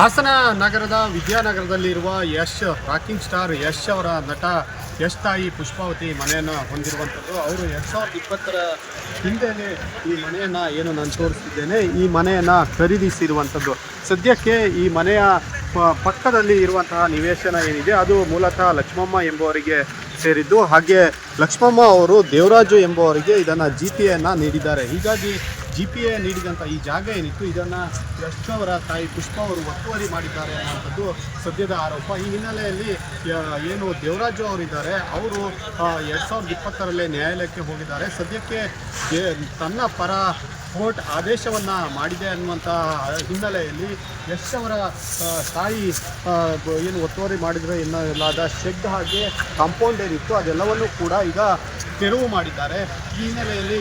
ಹಾಸನ ನಗರದ ವಿದ್ಯಾನಗರದಲ್ಲಿರುವ Yash, rocking star Yash ಅವರ ನಟ ಯಶ್ ತಾಯಿ ಪುಷ್ಪಾವತಿ ಮನೆಯನ್ನು ಹೊಂದಿರುವಂಥದ್ದು. ಅವರು ಎರಡು ಸಾವಿರದ ಇಪ್ಪತ್ತರ ಹಿಂದೆಯೇ ಈ ಮನೆಯನ್ನು ಏನು ನಾನು ತೋರಿಸ್ತಿದ್ದೇನೆ, ಈ ಮನೆಯನ್ನು ಖರೀದಿಸಿರುವಂಥದ್ದು. ಸದ್ಯಕ್ಕೆ ಈ ಮನೆಯ ಪಕ್ಕದಲ್ಲಿ ಇರುವಂತಹ ನಿವೇಶನ ಏನಿದೆ, ಅದು ಮೂಲತಃ ಲಕ್ಷ್ಮಮ್ಮ ಎಂಬುವರಿಗೆ ಸೇರಿದ್ದು. ಹಾಗೆ ಲಕ್ಷ್ಮಮ್ಮ ಅವರು ದೇವರಾಜು ಎಂಬುವರಿಗೆ ಇದನ್ನು ಜಿ ಪಿಯನ್ನು ನೀಡಿದ್ದಾರೆ. ಹೀಗಾಗಿ ಜಿ ಪಿ ಎ ನೀಡಿದಂಥ ಈ ಜಾಗ ಏನಿತ್ತು, ಇದನ್ನು ಯಶ್ ಅವರ ತಾಯಿ ಪುಷ್ಪ ಅವರು ಒತ್ತುವರಿ ಮಾಡಿದ್ದಾರೆ ಅನ್ನೋಂಥದ್ದು ಸದ್ಯದ ಆರೋಪ. ಈ ಹಿನ್ನೆಲೆಯಲ್ಲಿ ಏನು ದೇವರಾಜು ಅವರಿದ್ದಾರೆ, ಅವರು ಎರಡು ಸಾವಿರದ ಇಪ್ಪತ್ತರಲ್ಲೇ ನ್ಯಾಯಾಲಯಕ್ಕೆ ಹೋಗಿದ್ದಾರೆ. ಸದ್ಯಕ್ಕೆ ತನ್ನ ಪರ ಕೋರ್ಟ್ ಆದೇಶವನ್ನು ಮಾಡಿದೆ ಅನ್ನುವಂಥ ಹಿನ್ನೆಲೆಯಲ್ಲಿ ಯಶ್ ಅವರ ತಾಯಿ ಏನು ಒತ್ತುವರಿ ಮಾಡಿದರೆ ಎನ್ನಲಾದ ಶೆಡ್ ಹಾಗೆ ಕಾಂಪೌಂಡ್ ಏನಿತ್ತು, ಅದೆಲ್ಲವನ್ನೂ ಕೂಡ ಈಗ ತೆರವು ಮಾಡಿದ್ದಾರೆ. ಈ ಹಿನ್ನೆಲೆಯಲ್ಲಿ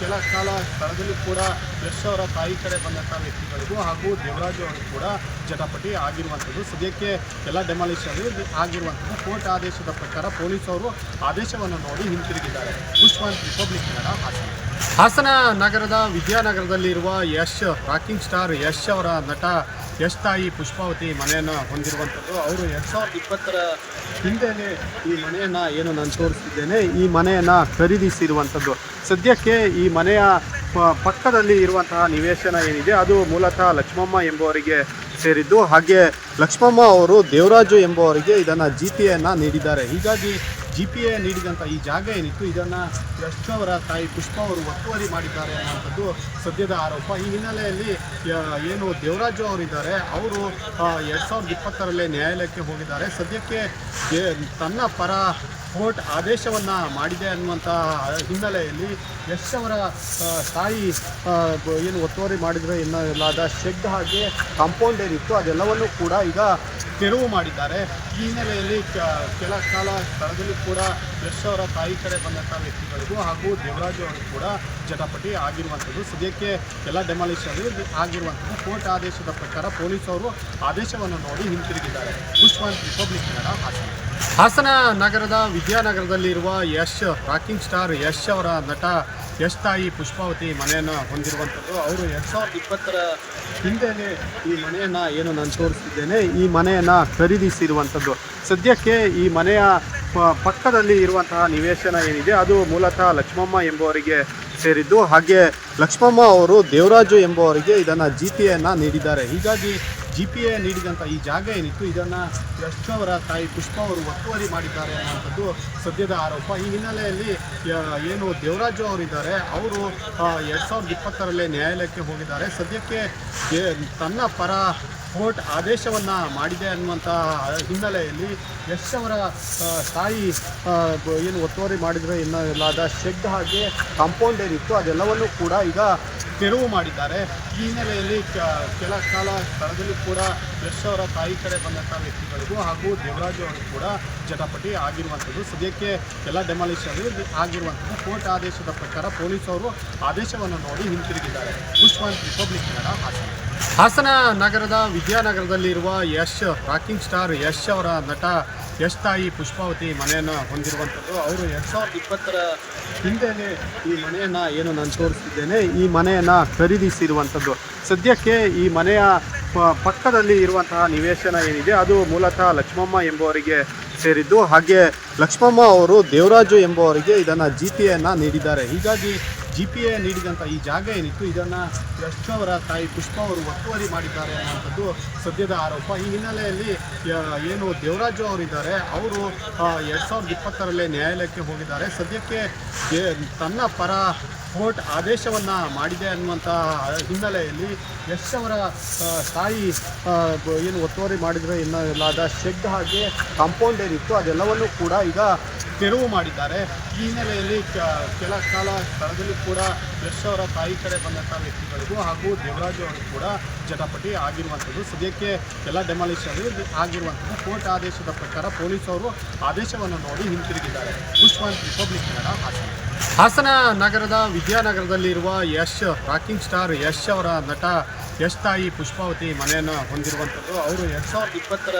ಕೆಲ ಕಾಲ ಸ್ಥಳದಲ್ಲಿ ಕೂಡ ಯಶ್ ಅವರ ತಾಯಿ ಕಡೆ ಬಂದಂಥ ವ್ಯಕ್ತಿಗಳಿಗೂ ಹಾಗೂ ದೇವರಾಜು ಅವರು ಕೂಡ ಜಟಾಪಟಿ ಆಗಿರುವಂಥದ್ದು. ಸದ್ಯಕ್ಕೆ ಎಲ್ಲ ಡೆಮಾಲಿಷನ್ ಆಗಿರುವಂಥದ್ದು. ಕೋರ್ಟ್ ಆದೇಶದ ಪ್ರಕಾರ ಪೊಲೀಸರು ಆದೇಶವನ್ನು ನೋಡಿ ಹಿಂತಿರುಗಿದ್ದಾರೆ. ಪುಷ್ಪವಂತ್ ರಿಪಬ್ಲಿಕ್ ಕನ್ನಡ ಹಾಸನ. ಹಾಸನ ನಗರದ ವಿದ್ಯಾನಗರದಲ್ಲಿರುವ ಯಶ್, ರಾಕಿಂಗ್ ಸ್ಟಾರ್ ಯಶ್ ಅವರ ನಟ ಯಶ್ ತಾಯಿ ಪುಷ್ಪಾವತಿ ಮನೆಯನ್ನು ಹೊಂದಿರುವಂಥದ್ದು, ಅವರು ಎರಡು ಸಾವಿರದ ಇಪ್ಪತ್ತರ ಹಿಂದೆಯೇ ಈ ಮನೆಯನ್ನು ಏನು ನಾನು ತೋರಿಸ್ತಿದ್ದೇನೆ, ಈ ಮನೆಯನ್ನು ಖರೀದಿಸಿರುವಂಥದ್ದು. ಸದ್ಯಕ್ಕೆ ಈ ಮನೆಯ ಪಕ್ಕದಲ್ಲಿ ಇರುವಂತಹ ನಿವೇಶನ ಏನಿದೆ, ಅದು ಮೂಲತಃ ಲಕ್ಷ್ಮಮ್ಮ ಎಂಬುವರಿಗೆ ಸೇರಿದ್ದು. ಹಾಗೆ ಲಕ್ಷ್ಮಮ್ಮ ಅವರು ದೇವರಾಜು ಎಂಬುವರಿಗೆ ಇದನ್ನು ಜಿ ಪಿ ಎನ್ನು ನೀಡಿದ್ದಾರೆ. ಹೀಗಾಗಿ ಜಿ ಪಿ ಎ ನೀಡಿದಂಥ ಈ ಜಾಗ ಏನಿತ್ತು, ಇದನ್ನು ಯಶ್ ಅವರ ತಾಯಿ ಪುಷ್ಪ ಅವರು ಒತ್ತುವರಿ ಮಾಡಿದ್ದಾರೆ ಅನ್ನೋಂಥದ್ದು ಸದ್ಯದ ಆರೋಪ. ಈ ಹಿನ್ನೆಲೆಯಲ್ಲಿ ಏನು ದೇವರಾಜು ಅವರಿದ್ದಾರೆ, ಅವರು ಎರಡು ಸಾವಿರದ ಇಪ್ಪತ್ತರಲ್ಲೇ ನ್ಯಾಯಾಲಯಕ್ಕೆ ಹೋಗಿದ್ದಾರೆ. ಸದ್ಯಕ್ಕೆ ತನ್ನ ಪರ ಕೋರ್ಟ್ ಆದೇಶವನ್ನು ಮಾಡಿದೆ ಅನ್ನುವಂಥ ಹಿನ್ನೆಲೆಯಲ್ಲಿ ಯಶ್ ಅವರ ತಾಯಿ ಏನು ಒತ್ತುವರಿ ಮಾಡಿದರೆ ಎನ್ನಲಾದ ಶೆಡ್ ಹಾಗೆ ಕಾಂಪೌಂಡ್ ಏನಿತ್ತು, ಅದೆಲ್ಲವನ್ನೂ ಕೂಡ ಈಗ ತೆರವು ಮಾಡಿದ್ದಾರೆ. ಈ ಹಿನ್ನೆಲೆಯಲ್ಲಿ ಕೆಲ ಕಾಲ ಸ್ಥಳದಲ್ಲಿ ಕೂಡ ಯಶ್ ಅವರ ತಾಯಿ ಕಡೆ ಬಂದಂಥ ವ್ಯಕ್ತಿಗಳಿಗೂ ಹಾಗೂ ದೇವರಾಜು ಅವರು ಕೂಡ ಜಟಾಪಟಿ ಆಗಿರುವಂಥದ್ದು. ಸದ್ಯಕ್ಕೆ ಎಲ್ಲ ಡೆಮಾಲಿಷನ್ ಆಗಿರುವಂಥದ್ದು. ಕೋರ್ಟ್ ಆದೇಶದ ಪ್ರಕಾರ ಪೊಲೀಸರು ಆದೇಶವನ್ನು ನೋಡಿ ಹಿಂತಿರುಗಿದ್ದಾರೆ. ಪುಷ್ಪವಂತ್ ರಿಪಬ್ಲಿಕ್ ಕನ್ನಡ ಹಾಸನ. ಹಾಸನ ನಗರದ ವಿದ್ಯಾನಗರದಲ್ಲಿರುವ ಯಶ್ ರಾಕಿಂಗ್ ಸ್ಟಾರ್ ಯಶ್ ಅವರ ನಟ ಯಶ್ ತಾಯಿ ಪುಷ್ಪಾವತಿ ಮನೆಯನ್ನು ಹೊಂದಿರುವಂಥದ್ದು, ಅವರು ಎರಡು ಸಾವಿರದ ಇಪ್ಪತ್ತರ ಹಿಂದೆಯೇ ಈ ಮನೆಯನ್ನು ಏನು ನಾನು ತೋರಿಸ್ತಿದ್ದೇನೆ, ಈ ಮನೆಯನ್ನು ಖರೀದಿಸಿರುವಂಥದ್ದು. ಸದ್ಯಕ್ಕೆ ಈ ಮನೆಯ ಪಕ್ಕದಲ್ಲಿ ಇರುವಂತಹ ನಿವೇಶನ ಏನಿದೆ, ಅದು ಮೂಲತಃ ಲಕ್ಷ್ಮಮ್ಮ ಎಂಬುವರಿಗೆ ಸೇರಿದ್ದು. ಹಾಗೆ ಲಕ್ಷ್ಮಮ್ಮ ಅವರು ದೇವರಾಜು ಎಂಬುವರಿಗೆ ಇದನ್ನು ಜಿ ಪಿ ಎನ್ನು ನೀಡಿದ್ದಾರೆ. ಹೀಗಾಗಿ ಜಿ ಪಿ ಎ ನೀಡಿದಂಥ ಈ ಜಾಗ ಏನಿತ್ತು, ಇದನ್ನು ಯಶ್ ಅವರ ತಾಯಿ ಪುಷ್ಪ ಅವರು ಒತ್ತುವರಿ ಮಾಡಿದ್ದಾರೆ ಅನ್ನೋಂಥದ್ದು ಸದ್ಯದ ಆರೋಪ. ಈ ಹಿನ್ನೆಲೆಯಲ್ಲಿ ಏನು ದೇವರಾಜು ಅವರಿದ್ದಾರೆ, ಅವರು ಎರಡು ಸಾವಿರದ ಇಪ್ಪತ್ತರಲ್ಲೇ ನ್ಯಾಯಾಲಯಕ್ಕೆ ಹೋಗಿದ್ದಾರೆ. ಸದ್ಯಕ್ಕೆ ತನ್ನ ಪರ ಕೋರ್ಟ್ ಆದೇಶವನ್ನು ಮಾಡಿದೆ ಅನ್ನುವಂಥ ಹಿನ್ನೆಲೆಯಲ್ಲಿ ಯಶ್ ಅವರ ತಾಯಿ ಏನು ಒತ್ತುವರಿ ಮಾಡಿದರೆ ಎನ್ನಲಾದ ಶೆಡ್ ಹಾಗೆ ಕಾಂಪೌಂಡ್ ಏನಿತ್ತು ಅದೆಲ್ಲವನ್ನೂ ಕೂಡ ಈಗ ತೆರವು ಮಾಡಿದ್ದಾರೆ. ಈ ಹಿನ್ನೆಲೆಯಲ್ಲಿ ಕೆಲ ಕಾಲ ಸ್ಥಳದಲ್ಲಿ ಕೂಡ ಯಶ್ ಅವರ ತಾಯಿ ಕಡೆ ಬಂದಂಥ ವ್ಯಕ್ತಿಗಳಿಗೂ ಹಾಗೂ ದೇವರಾಜು ಅವರು ಕೂಡ ಜಟಾಪಟಿ ಆಗಿರುವಂಥದ್ದು. ಸದ್ಯಕ್ಕೆ ಎಲ್ಲ ಡೆಮಾಲಿಷನ್ ಆಗಿರುವಂಥದ್ದು. ಕೋರ್ಟ್ ಆದೇಶದ ಪ್ರಕಾರ ಪೊಲೀಸರು ಆದೇಶವನ್ನು ನೋಡಿ ಹಿಂತಿರುಗಿದ್ದಾರೆ. ಪುಷ್ಪವಂತ್ ರಿಪಬ್ಲಿಕ್ ಕನ್ನಡ ಹಾಸನ. ಹಾಸನ ನಗರದ ವಿದ್ಯಾನಗರದಲ್ಲಿರುವ ಯಶ್, ರಾಕಿಂಗ್ ಸ್ಟಾರ್ ಯಶ್ ಅವರ ನಟ ಯಶ್ ತಾಯಿ ಪುಷ್ಪಾವತಿ ಮನೆಯನ್ನು ಹೊಂದಿರುವಂಥದ್ದು. ಅವರು ಎರಡು ಸಾವಿರದ ಇಪ್ಪತ್ತರ ಹಿಂದೆಯೇ ಈ ಮನೆಯನ್ನು ಏನು ನಾನು ತೋರಿಸ್ತಿದ್ದೇನೆ, ಈ ಮನೆಯನ್ನು ಖರೀದಿಸಿರುವಂಥದ್ದು. ಸದ್ಯಕ್ಕೆ ಈ ಮನೆಯ ಪಕ್ಕದಲ್ಲಿ ಇರುವಂತಹ ನಿವೇಶನ ಏನಿದೆ, ಅದು ಮೂಲತಃ ಲಕ್ಷ್ಮಮ್ಮ ಎಂಬುವರಿಗೆ ಸೇರಿದ್ದು. ಹಾಗೆ ಲಕ್ಷ್ಮಮ್ಮ ಅವರು ದೇವರಾಜು ಎಂಬುವರಿಗೆ ಇದನ್ನು ಜಿ ಪಿ ಎನ್ನು ನೀಡಿದ್ದಾರೆ. ಹೀಗಾಗಿ ಜಿ ಪಿ ಎ ನೀಡಿದಂಥ ಈ ಜಾಗ ಏನಿತ್ತು, ಇದನ್ನು ಯಶ್ ಅವರ ತಾಯಿ ಪುಷ್ಪ ಅವರು ಒತ್ತುವರಿ ಮಾಡಿದ್ದಾರೆ ಅನ್ನೋಂಥದ್ದು ಸದ್ಯದ ಆರೋಪ. ಈ ಹಿನ್ನೆಲೆಯಲ್ಲಿ ಏನು ದೇವರಾಜು ಅವರಿದ್ದಾರೆ, ಅವರು ಎರಡು ಸಾವಿರದ ಇಪ್ಪತ್ತರಲ್ಲೇ ನ್ಯಾಯಾಲಯಕ್ಕೆ ಹೋಗಿದ್ದಾರೆ. ಸದ್ಯಕ್ಕೆ ತನ್ನ ಪರ ಕೋರ್ಟ್ ಆದೇಶವನ್ನು ಮಾಡಿದೆ ಅನ್ನುವಂಥ ಹಿನ್ನೆಲೆಯಲ್ಲಿ ಯಶ್ ಅವರ ತಾಯಿ ಏನು ಒತ್ತುವರಿ ಮಾಡಿದರೆ ಎನ್ನಲಾದ ಶೆಡ್ ಹಾಗೆ ಕಾಂಪೌಂಡ್ ಏನಿತ್ತು ಅದೆಲ್ಲವನ್ನೂ ಕೂಡ ಈಗ ತೆರವು ಮಾಡಿದ್ದಾರೆ. ಈ ಹಿನ್ನೆಲೆಯಲ್ಲಿ ಕೆಲ ಕಾಲ ಸ್ಥಳದಲ್ಲಿ ಕೂಡ ಯಶ್ ಅವರ ತಾಯಿ ಕಡೆ ಬಂದಂಥ ವ್ಯಕ್ತಿಗಳಿಗೂ ಹಾಗೂ ದೇವರಾಜು ಅವರು ಕೂಡ ಜಟಾಪಟಿ ಆಗಿರುವಂಥದ್ದು. ಸದ್ಯಕ್ಕೆ ಎಲ್ಲ ಡೆಮಾಲಿಷನ್ ಆಗಿರುವಂಥದ್ದು. ಕೋರ್ಟ್ ಆದೇಶದ ಪ್ರಕಾರ ಪೊಲೀಸರು ಆದೇಶವನ್ನು ನೋಡಿ ಹಿಂತಿರುಗಿದ್ದಾರೆ. ಪುಷ್ಪಾಂತ್ ರಿಪಬ್ಲಿಕ್ ಕನ್ನಡ ಹಾಸನ. ಹಾಸನ ನಗರದ ವಿದ್ಯಾನಗರದಲ್ಲಿರುವ ಯಶ್, ರಾಕಿಂಗ್ ಸ್ಟಾರ್ ಯಶ್ ಅವರ ನಟ ಯಶ್ ತಾಯಿ ಪುಷ್ಪಾವತಿ ಮನೆಯನ್ನು ಹೊಂದಿರುವಂಥದ್ದು. ಅವರು ಎರಡು ಸಾವಿರದ ಇಪ್ಪತ್ತರ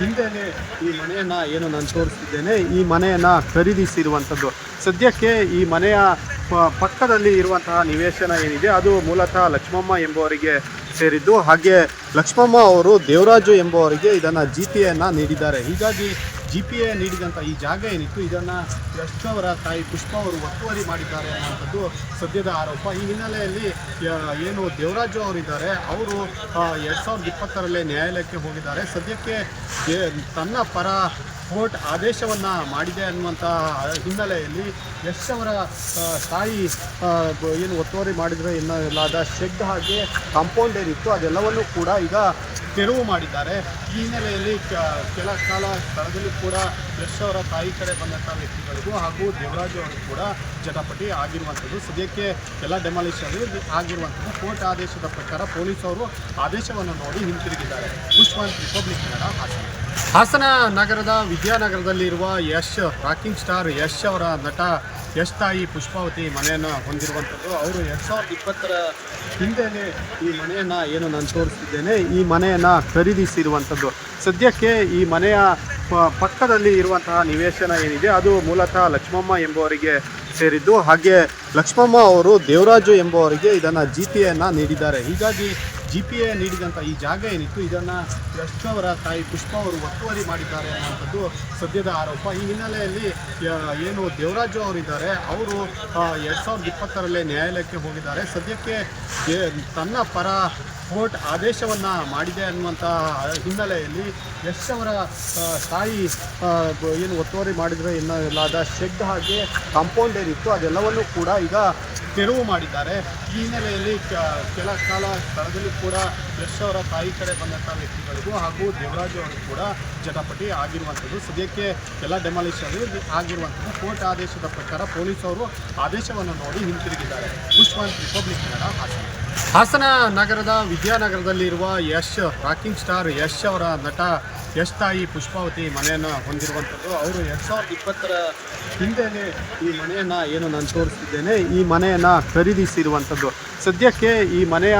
ಹಿಂದೆಯೇ ಈ ಮನೆಯನ್ನು ಏನು ನಾನು ತೋರಿಸ್ತಿದ್ದೇನೆ, ಈ ಮನೆಯನ್ನು ಖರೀದಿಸಿರುವಂಥದ್ದು. ಸದ್ಯಕ್ಕೆ ಈ ಮನೆಯ ಪಕ್ಕದಲ್ಲಿ ಇರುವಂತಹ ನಿವೇಶನ ಏನಿದೆ, ಅದು ಮೂಲತಃ ಲಕ್ಷ್ಮಮ್ಮ ಎಂಬುವರಿಗೆ ಸೇರಿದ್ದು. ಹಾಗೆ ಲಕ್ಷ್ಮಮ್ಮ ಅವರು ದೇವರಾಜು ಎಂಬುವರಿಗೆ ಇದನ್ನು ಜಿ ಪಿ ಎನ್ನು ನೀಡಿದ್ದಾರೆ. ಹೀಗಾಗಿ ಜಿ ಪಿ ಎ ನೀಡಿದಂಥ ಈ ಜಾಗ ಏನಿತ್ತು, ಇದನ್ನು ಯಶ್ ಅವರ ತಾಯಿ ಪುಷ್ಪ ಅವರು ಒತ್ತುವರಿ ಮಾಡಿದ್ದಾರೆ ಅನ್ನೋಂಥದ್ದು ಸದ್ಯದ ಆರೋಪ. ಈ ಹಿನ್ನೆಲೆಯಲ್ಲಿ ಏನು ದೇವರಾಜು ಅವರಿದ್ದಾರೆ, ಅವರು ಎರಡು ಸಾವಿರದ ಇಪ್ಪತ್ತರಲ್ಲೇ ನ್ಯಾಯಾಲಯಕ್ಕೆ ಹೋಗಿದ್ದಾರೆ. ಸದ್ಯಕ್ಕೆ ತನ್ನ ಪರ ಕೋರ್ಟ್ ಆದೇಶವನ್ನು ಮಾಡಿದೆ ಅನ್ನುವಂಥ ಹಿನ್ನೆಲೆಯಲ್ಲಿ ಯಶ್ ಅವರ ತಾಯಿ ಏನು ಒತ್ತುವರಿ ಮಾಡಿದರೆ ಎನ್ನಲಾದ ಶೆಡ್ ಹಾಗೆ ಕಾಂಪೌಂಡ್ ಏನಿತ್ತು, ಅದೆಲ್ಲವನ್ನೂ ಕೂಡ ಈಗ ತೆರವು ಮಾಡಿದ್ದಾರೆ. ಈ ಹಿನ್ನೆಲೆಯಲ್ಲಿ ಕೆಲ ಕಾಲ ಸ್ಥಳದಲ್ಲಿ ಕೂಡ ಯಶ್ ಅವರ ತಾಯಿ ಕಡೆ ಬಂದಂಥ ವ್ಯಕ್ತಿಗಳಿಗೂ ಹಾಗೂ ದೇವರಾಜು ಅವರು ಕೂಡ ಜಟಾಪಟಿ ಆಗಿರುವಂಥದ್ದು. ಸದ್ಯಕ್ಕೆ ಎಲ್ಲ ಡೆಮಾಲಿಷನ್ ಆಗಿರುವಂಥದ್ದು. ಕೋರ್ಟ್ ಆದೇಶದ ಪ್ರಕಾರ ಪೊಲೀಸರು ಆದೇಶವನ್ನು ನೋಡಿ ಹಿಂತಿರುಗಿದ್ದಾರೆ. ಪುಷ್ಪಾಂತ್ ರಿಪಬ್ಲಿಕ್ ಕನ್ನಡ ಹಾಸನ. ಹಾಸನ ನಗರದ ವಿದ್ಯಾನಗರದಲ್ಲಿರುವ ಯಶ್ ರಾಕಿಂಗ್ ಸ್ಟಾರ್ ಯಶ್ ಅವರ ನಟ ಯಶ್ ತಾಯಿ ಪುಷ್ಪಾವತಿ ಮನೆಯನ್ನು ಹೊಂದಿರುವಂಥದ್ದು, ಅವರು ಎರಡು ಸಾವಿರದ ಇಪ್ಪತ್ತರ ಹಿಂದೆಯೇ ಈ ಮನೆಯನ್ನು ಏನು ನಾನು ತೋರಿಸ್ತಿದ್ದೇನೆ, ಈ ಮನೆಯನ್ನು ಖರೀದಿಸಿರುವಂಥದ್ದು. ಸದ್ಯಕ್ಕೆ ಈ ಮನೆಯ ಪಕ್ಕದಲ್ಲಿ ಇರುವಂತಹ ನಿವೇಶನ ಏನಿದೆ, ಅದು ಮೂಲತಃ ಲಕ್ಷ್ಮಮ್ಮ ಎಂಬುವರಿಗೆ ಸೇರಿದ್ದು. ಹಾಗೆ ಲಕ್ಷ್ಮಮ್ಮ ಅವರು ದೇವರಾಜು ಎಂಬುವರಿಗೆ ಇದನ್ನು ಜಿ ಪಿ ಎನ್ನು ನೀಡಿದ್ದಾರೆ. ಹೀಗಾಗಿ ಜಿ ಪಿ ಎ ನೀಡಿದಂಥ ಈ ಜಾಗ ಏನಿತ್ತು, ಇದನ್ನು ಯಶ್ ಅವರ ತಾಯಿ ಪುಷ್ಪ ಅವರು ಒತ್ತುವರಿ ಮಾಡಿದ್ದಾರೆ ಅನ್ನುವಂಥದ್ದು ಸದ್ಯದ ಆರೋಪ. ಈ ಹಿನ್ನೆಲೆಯಲ್ಲಿ ಏನು ದೇವರಾಜು ಅವರಿದ್ದಾರೆ, ಅವರು ಎರಡು ಸಾವಿರದ ಇಪ್ಪತ್ತರಲ್ಲೇ ನ್ಯಾಯಾಲಯಕ್ಕೆ ಹೋಗಿದ್ದಾರೆ. ಸದ್ಯಕ್ಕೆ ತನ್ನ ಪರ ಕೋರ್ಟ್ ಆದೇಶವನ್ನು ಮಾಡಿದೆ ಅನ್ನುವಂಥ ಹಿನ್ನೆಲೆಯಲ್ಲಿ ಯಶ್ ಅವರ ತಾಯಿ ಏನು ಒತ್ತುವರಿ ಮಾಡಿದರೆ ಎನ್ನಲಾದ ಶೆಡ್ ಹಾಗೆ ಕಾಂಪೌಂಡ್ ಏನಿತ್ತು, ಅದೆಲ್ಲವನ್ನೂ ಕೂಡ ಈಗ ತೆರವು ಮಾಡಿದ್ದಾರೆ. ಈ ಹಿನ್ನೆಲೆಯಲ್ಲಿ ಕೆಲ ಕಾಲ ಸ್ಥಳದಲ್ಲಿ ಕೂಡ ಯಶ್ ಅವರ ತಾಯಿ ಕಡೆ ಬಂದಂಥ ವ್ಯಕ್ತಿಗಳಿಗೂ ಹಾಗೂ ದೇವರಾಜು ಅವರು ಕೂಡ ಜಟಾಪಟಿ ಆಗಿರುವಂಥದ್ದು. ಸದ್ಯಕ್ಕೆ ಎಲ್ಲ ಡೆಮಾಲಿಷನ್ ಆಗಿರುವಂಥದ್ದು. ಕೋರ್ಟ್ ಆದೇಶದ ಪ್ರಕಾರ ಪೊಲೀಸರು ಆದೇಶವನ್ನು ನೋಡಿ ಹಿಂತಿರುಗಿದ್ದಾರೆ. ಪುಷ್ಪವಂತ್ ರಿಪಬ್ಲಿಕ್ ಕನ್ನಡ ಹಾಸನ. ಹಾಸನ ನಗರದ ವಿದ್ಯಾನಗರದಲ್ಲಿರುವ ಯಶ್ ರಾಕಿಂಗ್ ಸ್ಟಾರ್ ಯಶ್ ಅವರ ನಟ ಯಶ್ ತಾಯಿ ಪುಷ್ಪಾವತಿ ಮನೆಯನ್ನು ಹೊಂದಿರುವಂಥದ್ದು, ಅವರು ಎರಡು ಸಾವಿರದ ಇಪ್ಪತ್ತರ ಹಿಂದೆಯೇ ಈ ಮನೆಯನ್ನು ಏನು ನಾನು ತೋರಿಸ್ತಿದ್ದೇನೆ, ಈ ಮನೆಯನ್ನು ಖರೀದಿಸಿರುವಂಥದ್ದು. ಸದ್ಯಕ್ಕೆ ಈ ಮನೆಯ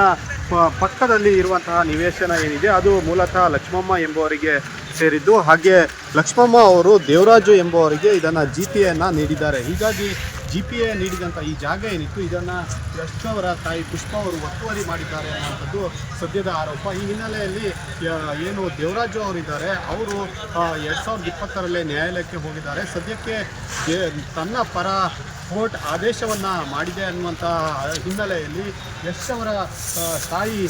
ಪಕ್ಕದಲ್ಲಿ ಇರುವಂತಹ ನಿವೇಶನ ಏನಿದೆ, ಅದು ಮೂಲತಃ ಲಕ್ಷ್ಮಮ್ಮ ಎಂಬುವರಿಗೆ ಸೇರಿದ್ದು. ಹಾಗೆ ಲಕ್ಷ್ಮಮ್ಮ ಅವರು ದೇವರಾಜು ಎಂಬುವರಿಗೆ ಇದನ್ನು ಜಿ ಪಿ ಎನ್ನು ನೀಡಿದ್ದಾರೆ. ಹೀಗಾಗಿ ಜಿ ಪಿ ಎ ನೀಡಿದಂಥ ಈ ಜಾಗ ಏನಿತ್ತು, ಇದನ್ನು ಯಶ್ ಅವರ ತಾಯಿ ಪುಷ್ಪ ಅವರು ಒತ್ತುವರಿ ಮಾಡಿದ್ದಾರೆ ಅನ್ನೋಂಥದ್ದು ಸದ್ಯದ ಆರೋಪ. ಈ ಹಿನ್ನೆಲೆಯಲ್ಲಿ ಏನು ದೇವರಾಜು ಅವರಿದ್ದಾರೆ, ಅವರು ಎರಡು ಸಾವಿರದ ಇಪ್ಪತ್ತರಲ್ಲೇ ನ್ಯಾಯಾಲಯಕ್ಕೆ ಹೋಗಿದ್ದಾರೆ. ಸದ್ಯಕ್ಕೆ ತನ್ನ ಪರ ಕೋರ್ಟ್ ಆದೇಶವನ್ನು ಮಾಡಿದೆ ಅನ್ನುವಂಥ ಹಿನ್ನೆಲೆಯಲ್ಲಿ ಯಶ್ ಅವರ ತಾಯಿ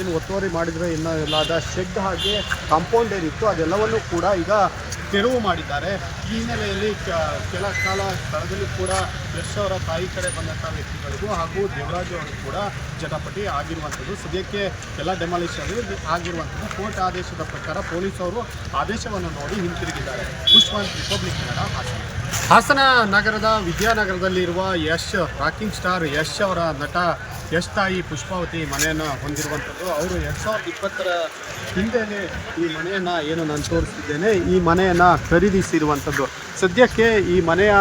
ಏನು ಒತ್ತುವರಿ ಮಾಡಿದರೆ ಎನ್ನಲಾದ ಶೆಡ್ ಹಾಗೆ ಕಾಂಪೌಂಡ್ ಏನಿತ್ತು, ಅದೆಲ್ಲವನ್ನೂ ಕೂಡ ಈಗ ತೆರವು ಮಾಡಿದ್ದಾರೆ. ಹಿನ್ನೆಲೆಯಲ್ಲಿ ಕೆಲ ಕಾಲ ಸ್ಥಳದಲ್ಲಿ ಕೂಡ ಯಶ್ ಅವರ ತಾಯಿ ಕಡೆ ಬಂದಂಥ ವ್ಯಕ್ತಿಗಳಿಗೂ ಹಾಗೂ ದೇವರಾಜ್ ಅವರು ಕೂಡ ಜಟಪಟಿ ಆಗಿರುವಂಥದ್ದು. ಸದ್ಯಕ್ಕೆ ಎಲ್ಲ ಡೆಮಾಲಿಷನ್ ಆಗಿರುವಂಥದ್ದು. ಕೋರ್ಟ್ ಆದೇಶದ ಪ್ರಕಾರ ಪೊಲೀಸರು ಆದೇಶವನ್ನು ನೋಡಿ ಹಿಂತಿರುಗಿದ್ದಾರೆ. ಪುಷ್ಪಾನ್ ರಿಪಬ್ಲಿಕ್ ಕನ್ನಡ ಹಾಸನ. ಹಾಸನ ನಗರದ ವಿದ್ಯಾನಗರದಲ್ಲಿರುವ ಯಶ್ ರಾಕಿಂಗ್ ಸ್ಟಾರ್ ಯಶ್ ಅವರ ನಟ ತಾಯಿ ಪುಷ್ಪಾವತಿ ಮನೆಯನ್ನು ಹೊಂದಿರುವಂಥದ್ದು, ಅವರು ಎರಡು ಸಾವಿರದ ಇಪ್ಪತ್ತರ ಹಿಂದೆಯೇ ಈ ಮನೆಯನ್ನು ಏನು ನಾನು ತೋರಿಸ್ತಿದ್ದೇನೆ, ಈ ಮನೆಯನ್ನು ಖರೀದಿಸಿರುವಂಥದ್ದು. ಸದ್ಯಕ್ಕೆ ಈ ಮನೆಯ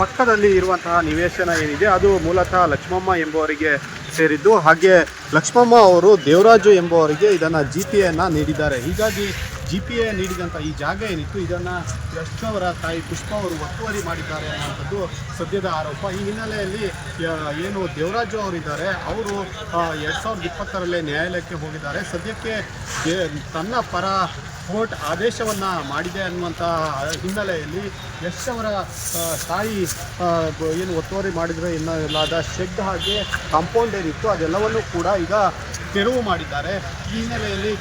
ಪಕ್ಕದಲ್ಲಿ ಇರುವಂತಹ ನಿವೇಶನ ಏನಿದೆ, ಅದು ಮೂಲತಃ ಲಕ್ಷ್ಮಮ್ಮ ಎಂಬುವರಿಗೆ ಸೇರಿದ್ದು. ಹಾಗೆ ಲಕ್ಷ್ಮಮ್ಮ ಅವರು ದೇವರಾಜು ಎಂಬುವರಿಗೆ ಇದನ್ನು ಜಿ ಪಿ ನೀಡಿದ್ದಾರೆ. ಹೀಗಾಗಿ ಜಿ ಪಿ ಎ ನೀಡಿದಂಥ ಈ ಜಾಗ ಏನಿತ್ತು, ಇದನ್ನು ಯಶ್ ಅವರ ತಾಯಿ ಪುಷ್ಪ ಅವರು ಒತ್ತುವರಿ ಮಾಡಿದ್ದಾರೆ ಅನ್ನೋಂಥದ್ದು ಸದ್ಯದ ಆರೋಪ. ಈ ಹಿನ್ನೆಲೆಯಲ್ಲಿ ಏನು ದೇವರಾಜು ಅವರಿದ್ದಾರೆ, ಅವರು ಎರಡು ಸಾವಿರದ ಇಪ್ಪತ್ತರಲ್ಲೇ ನ್ಯಾಯಾಲಯಕ್ಕೆ ಹೋಗಿದ್ದಾರೆ. ಸದ್ಯಕ್ಕೆ ತನ್ನ ಪರ ಕೋರ್ಟ್ ಆದೇಶವನ್ನು ಮಾಡಿದೆ ಅನ್ನುವಂಥ ಹಿನ್ನೆಲೆಯಲ್ಲಿ ಯಶ್ ಅವರ ತಾಯಿ ಏನು ಒತ್ತುವರಿ ಮಾಡಿದರೆ ಎನ್ನಲಾದ ಶೆಡ್ ಹಾಗೆ ಕಾಂಪೌಂಡ್ ಏನಿತ್ತು, ಅದೆಲ್ಲವನ್ನು ಕೂಡ ಈಗ ತೆರವು ಮಾಡಿದ್ದಾರೆ. ಹಿನ್ನೆಲೆಯಲ್ಲಿ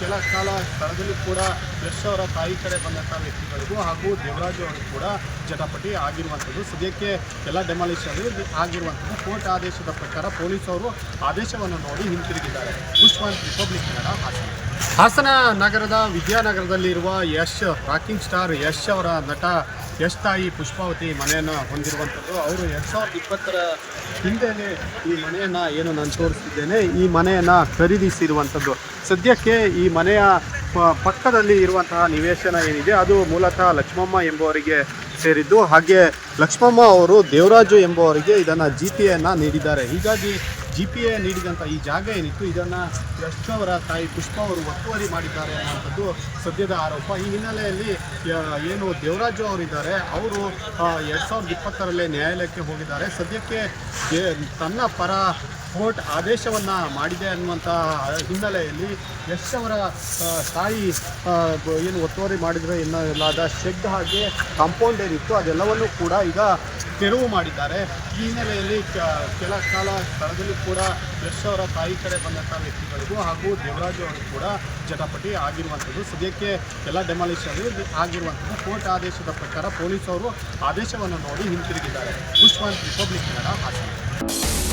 ಕೆಲ ಕಾಲ ಸ್ಥಳದಲ್ಲಿ ಕೂಡ ಯಶ್ ಅವರ ತಾಯಿ ಕಡೆ ಬಂದಂಥ ವ್ಯಕ್ತಿಗಳಿಗೂ ಹಾಗೂ ದೇವರಾಜು ಅವರು ಕೂಡ ಜಟಪಟಿ ಆಗಿರುವಂಥದ್ದು. ಸದ್ಯಕ್ಕೆ ಎಲ್ಲ ಡೆಮಾಲಿಷನ್ ಆಗಿರುವಂಥದ್ದು. ಕೋರ್ಟ್ ಆದೇಶದ ಪ್ರಕಾರ ಪೊಲೀಸರು ಆದೇಶವನ್ನು ನೋಡಿ ಹಿಂತಿರುಗಿದ್ದಾರೆ. ಪುಷ್ಪಾನ್ ರಿಪಬ್ಲಿಕ್ ಕನ್ನಡ ಹಾಸನ. ಹಾಸನ ನಗರದ ವಿದ್ಯಾನಗರದಲ್ಲಿರುವ ಯಶ್ ರಾಕಿಂಗ್ ಸ್ಟಾರ್ ಯಶ್ ಅವರ ನಟ ಯಶ್ ತಾಯಿ ಪುಷ್ಪಾವತಿ ಮನೆಯನ್ನು ಹೊಂದಿರುವಂಥದ್ದು, ಅವರು ಎರಡು ಸಾವಿರದ ಇಪ್ಪತ್ತರ ಹಿಂದೆಯೇ ಈ ಮನೆಯನ್ನು ಏನು ನಾನು ತೋರಿಸ್ತಿದ್ದೇನೆ, ಈ ಮನೆಯನ್ನು ಖರೀದಿಸಿರುವಂಥದ್ದು. ಸದ್ಯಕ್ಕೆ ಈ ಮನೆಯ ಪಕ್ಕದಲ್ಲಿ ಇರುವಂತಹ ನಿವೇಶನ ಏನಿದೆ, ಅದು ಮೂಲತಃ ಲಕ್ಷ್ಮಮ್ಮ ಎಂಬುವರಿಗೆ ಸೇರಿದ್ದು. ಹಾಗೆ ಲಕ್ಷ್ಮಮ್ಮ ಅವರು ದೇವರಾಜು ಎಂಬುವರಿಗೆ ಇದನ್ನು ಜಿ ಪಿಯನ್ನು ನೀಡಿದ್ದಾರೆ. ಹೀಗಾಗಿ ಜಿ ಪಿ ಎ ನೀಡಿದಂಥ ಈ ಜಾಗ ಏನಿತ್ತು, ಇದನ್ನು ಯಶ್ ಅವರ ತಾಯಿ ಪುಷ್ಪ ಅವರು ಒತ್ತುವರಿ ಮಾಡಿದ್ದಾರೆ ಅನ್ನೋಂಥದ್ದು ಸದ್ಯದ ಆರೋಪ. ಈ ಹಿನ್ನೆಲೆಯಲ್ಲಿ ಏನು ದೇವರಾಜು ಅವರಿದ್ದಾರೆ, ಅವರು ಎರಡು ಸಾವಿರದ ಇಪ್ಪತ್ತರಲ್ಲೇ ನ್ಯಾಯಾಲಯಕ್ಕೆ ಹೋಗಿದ್ದಾರೆ. ಸದ್ಯಕ್ಕೆ ತನ್ನ ಪರ ಕೋರ್ಟ್ ಆದೇಶವನ್ನು ಮಾಡಿದೆ ಅನ್ನುವಂಥ ಹಿನ್ನೆಲೆಯಲ್ಲಿ ಯಶ್ ಅವರ ತಾಯಿ ಏನು ಒತ್ತುವರಿ ಮಾಡಿದರೆ ಎನ್ನಲಾದ ಶೆಡ್ ಹಾಗೆ ಕಾಂಪೌಂಡ್ ಏನಿತ್ತು, ಅದೆಲ್ಲವನ್ನೂ ಕೂಡ ಈಗ ತೆರವು ಮಾಡಿದ್ದಾರೆ. ಈ ಹಿನ್ನೆಲೆಯಲ್ಲಿ ಕೆಲ ಕಾಲ ಸ್ಥಳದಲ್ಲಿ ಕೂಡ ಯಶ್ ಅವರ ತಾಯಿ ಕಡೆ ಬಂದಂಥ ವ್ಯಕ್ತಿಗಳಿಗೂ ಹಾಗೂ ದೇವರಾಜು ಅವರು ಕೂಡ ಜಟಾಪಟಿ ಆಗಿರುವಂಥದ್ದು. ಸದ್ಯಕ್ಕೆ ಎಲ್ಲ ಡೆಮಾಲಿಷನ್ ಆಗಿರುವಂಥದ್ದು. ಕೋರ್ಟ್ ಆದೇಶದ ಪ್ರಕಾರ ಪೊಲೀಸರು ಆದೇಶವನ್ನು ನೋಡಿ ಹಿಂತಿರುಗಿದ್ದಾರೆ. ಪುಷ್ಪಾಂತ್ ರಿಪಬ್ಲಿಕ್ ಕನ್ನಡ ಹಾಸನ.